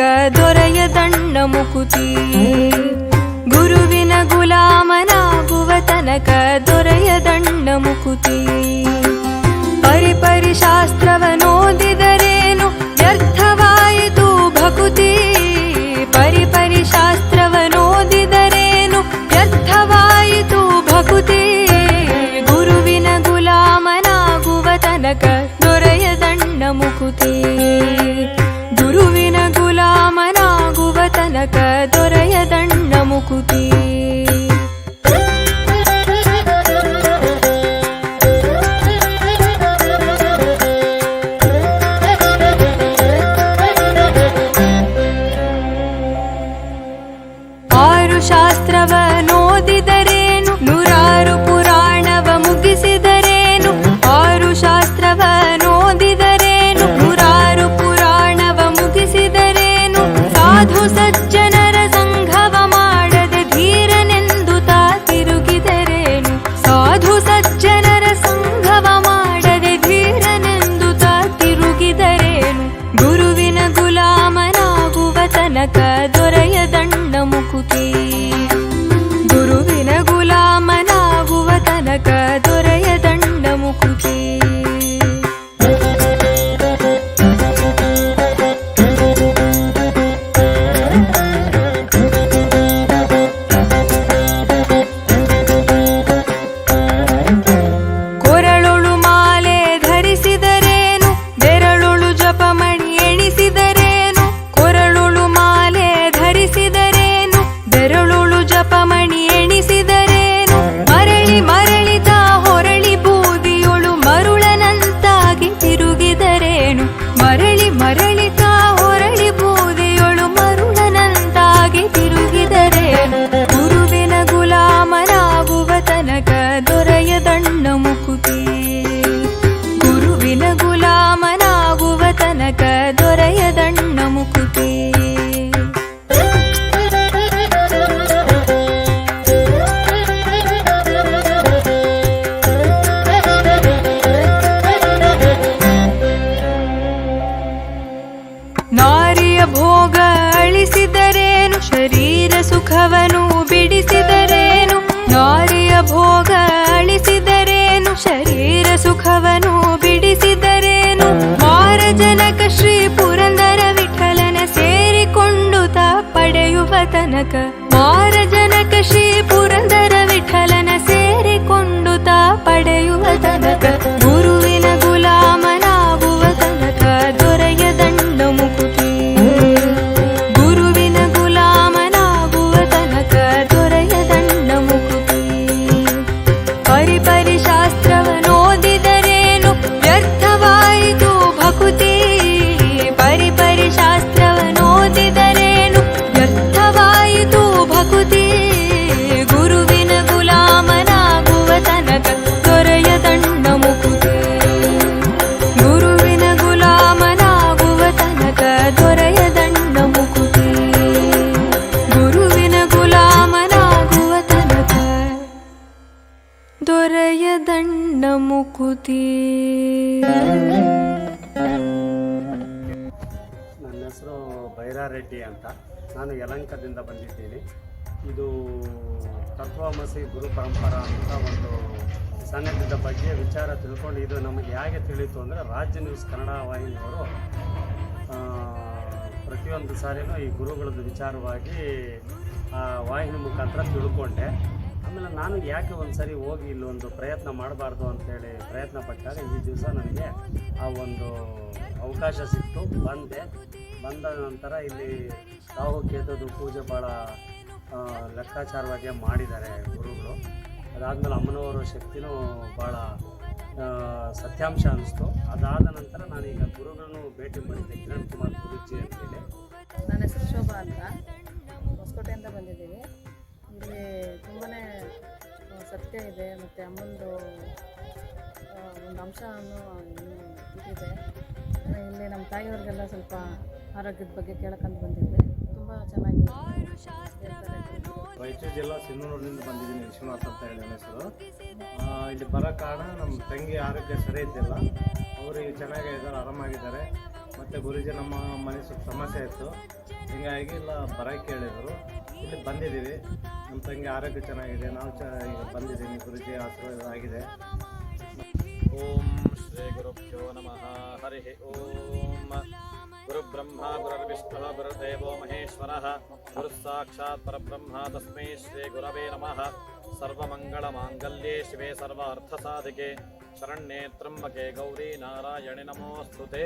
ದೊರೆಯದಣ್ಣ ಮುಕುತಿ ಗುರುವಿನ ಗುಲಾಮನಾಗುವ ತನಕ ದೊರೆಯದಣ್ಣ ಶಾಸ್ತ್ರವ ನೋದಿದರೇನು ನೂರಾರು ಪುರಾಣವ ಮುಗಿಸಿದರೇನು? ಆರು ಶಾಸ್ತ್ರವ ನೋದಿದರೇನು ನೂರಾರು ಪುರಾಣವ ಮುಗಿಸಿದರೇನು? ಸಾಧು ಪಡೆಯುವ ವಾರ ಜನಕ ಶ್ರೀ ಪುರಂದರ ವಿಠಲನ ಸೇರಿಕೊಂಡು ತಾ ಪಡೆಯುವ ತನಕ. ದೊರೆಯದಂಡ ಮುಕುತಿ. ನನ್ನ ಹೆಸರು ಭೈರಾರೆಡ್ಡಿ ಅಂತ. ನಾನು ಯಲಂಕದಿಂದ ಬಂದಿದ್ದೀನಿ. ಇದು ತತ್ವಮಸಿ ಗುರು ಪರಂಪರಾ ಅಂತ ಒಂದು ಸನ್ನದ್ಧದ ಬಗ್ಗೆ ವಿಚಾರ ತಿಳ್ಕೊಂಡು ಇದು ನಮಗೆ ಹೇಗೆ ತಿಳಿಯಿತು ಅಂದರೆ ರಾಜ್ಯ ನ್ಯೂಸ್ ಕನ್ನಡ ವಾಹಿನಿಯವರು ಪ್ರತಿಯೊಂದು ಸಾರಿನೂ ಈ ಗುರುಗಳದ್ದು ವಿಚಾರವಾಗಿ ಆ ವಾಹಿನಿ ಮುಖಾಂತರ ತಿಳ್ಕೊಂಡೆ. ಆಮೇಲೆ ನಾನು ಯಾಕೆ ಒಂದು ಸರಿ ಹೋಗಿ ಇಲ್ಲೊಂದು ಪ್ರಯತ್ನ ಮಾಡಬಾರ್ದು ಅಂತೇಳಿ ಪ್ರಯತ್ನ ಪಟ್ಟಾಗ ಈ ದಿವಸ ನನಗೆ ಆ ಒಂದು ಅವಕಾಶ ಸಿಕ್ತು. ಬಂದೆ. ಬಂದ ನಂತರ ಇಲ್ಲಿ ರಾಹು ಕೇತದ್ದು ಪೂಜೆ ಭಾಳ ಲೆಕ್ಕಾಚಾರವಾಗಿ ಮಾಡಿದ್ದಾರೆ ಗುರುಗಳು. ಅದಾದಮೇಲೆ ಅಮ್ಮನವರ ಶಕ್ತಿನೂ ಭಾಳ ಸತ್ಯಾಂಶ ಅನ್ನಿಸ್ತು ಅದಾದ ನಂತರ ನಾನೀಗ ಗುರುಗಳನ್ನು ಭೇಟಿ ಮಾಡಿದ್ದೆ ಕಿರಣ್ ಕುಮಾರ್ ಗುರುಜಿ ಅಂತೇಳಿ. ನನ್ನ ಹೆಸರು ಶೋಭಾ ಅಂತ. ಹೊಸಕೋಟೆಯಿಂದ ಬಂದಿದ್ದೀವಿ. ಇಲ್ಲಿ ಸತ್ಯ ಇದೆ, ಮತ್ತು ಅಮ್ಮಂದು ಒಂದು ಅಂಶ ಇನ್ನೂ ಇದಿದೆ. ಇಲ್ಲಿ ನಮ್ಮ ತಾಯಿಯವ್ರಿಗೆಲ್ಲ ಸ್ವಲ್ಪ ಆರೋಗ್ಯದ ಬಗ್ಗೆ ಕೇಳಕಂತ ಬಂದಿದ್ದೆ ತುಂಬ ಚೆನ್ನಾಗಿ ರಾಯಚೂರು ಜಿಲ್ಲಾ ಸಿಂಧನೂರಿನಿಂದ ಬಂದಿದ್ದೀನಿ ವಿಶ್ವನಾಥ್ ಅಂತ ಹೇಳಿ ನನ್ನ ಹೆಸರು. ಇಲ್ಲಿ ಬರೋ ಕಾರಣ ನಮ್ಮ ತಂಗಿ ಆರೋಗ್ಯ ಸರಿ ಇದ್ದಿಲ್ಲ. ಅವರು ಚೆನ್ನಾಗೇ ಇದ್ದಾರೆ, ಆರಾಮಾಗಿದ್ದಾರೆ. ಮತ್ತು ಗುರುಜಿ ನಮ್ಮ ಮನೆ ಸ್ವಲ್ಪ ಸಮಸ್ಯೆ ಇತ್ತು. ಹೀಗಾಗಿ ಇಲ್ಲ ಬರೋಕ್ಕೆ ಹೇಳಿದರು. ಇಲ್ಲಿ ಬಂದಿದ್ದೀವಿ. ನಮ್ಮ ತಂಗಿ ಆರೋಗ್ಯ ಚೆನ್ನಾಗಿದೆ. ನಾವು ಚ ಬಂದಿದ್ದೀನಿ ಗುರುಜಿ ಆಶೀರ್ವಾದ ಆಗಿದೆ. ಓಂ ಶ್ರೀ ಗುರುಭ್ಯೋ ನಮಃ. ಹರಿ ಓಂ. ಗುರುಬ್ರಹ್ಮ ಗುರುರ್ವಿಷ್ಣು ಗುರುದೇವೋ ಮಹೇಶ್ವರ. ಗುರು ಸಾಕ್ಷಾತ್ ಪರಬ್ರಹ್ಮ ತಸ್ಮೈ ಶ್ರೀ ಗುರವೇ ನಮಃ. ಸರ್ವಮಂಗಳ ಮಾಂಗಲ್ಯೆ ಶಿವೆ ಸರ್ವಾರ್ಥ ಸಾಧಿಕೆ. ಶರಣ್ಯೇ ತ್ರಂಬಕೆ ಗೌರಿ ನಾರಾಯಣಿ ನಮೋಸ್ತುತೆ.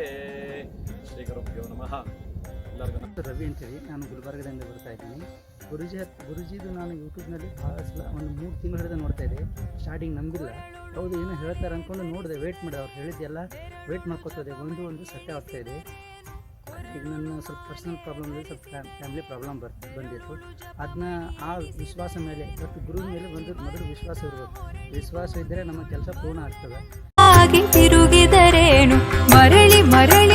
ಶ್ರೀ ಗುರುಭ್ಯೋ ನಮಃ. ರವಿ ಅಂತೇಳಿ ನಾನು ಗುಲ್ಬರ್ಗದಿಂದ ಬರ್ತಾ ಇದ್ದೀನಿ. ಗುರುಜಿ ಗುರುಜಿದು ನಾನು ಯೂಟ್ಯೂಬ್ನಲ್ಲಿ ಭಾಳ ಸಲ ಒಂದು ಮೂರು ತಿಂಗಳು ಹಿಡಿದು ನೋಡ್ತಾ ಇದ್ದೆ. ಸ್ಟಾರ್ಟಿಂಗ್ ನಂಬಿಲ್ಲ. ಹೌದು ಏನೋ ಹೇಳ್ತಾರೆ ಅಂದ್ಕೊಂಡು ನೋಡಿದೆ ವೇಟ್ ಮಾಡಿ ಅವ್ರು ಹೇಳಿದ್ದೆಲ್ಲ ವೇಟ್ ಮಾಡ್ಕೋತದೆ. ಒಂದು ಒಂದು ಸತ್ಯ ಆಗ್ತಾ ಇದೆ. ಈಗ ನನ್ನ ಸ್ವಲ್ಪ ಪರ್ಸ್ನಲ್ ಪ್ರಾಬ್ಲಮ್ ಸ್ವಲ್ಪ ಫ್ಯಾಮಿಲಿ ಪ್ರಾಬ್ಲಮ್ ಬರ್ ಬಂದಿತ್ತು. ಅದನ್ನ ಆ ವಿಶ್ವಾಸ ಮೇಲೆ ಮತ್ತು ಗುರು ಮೇಲೆ ಒಂದು ಮೊದಲು ವಿಶ್ವಾಸ ಇರಬೇಕು. ವಿಶ್ವಾಸ ಇದ್ದರೆ ನಮ್ಮ ಕೆಲಸ ಪೂರ್ಣ ಆಗ್ತದೆ. ಆಗಿ ತಿರುಗಿದರೇನು? ಮರಳಿ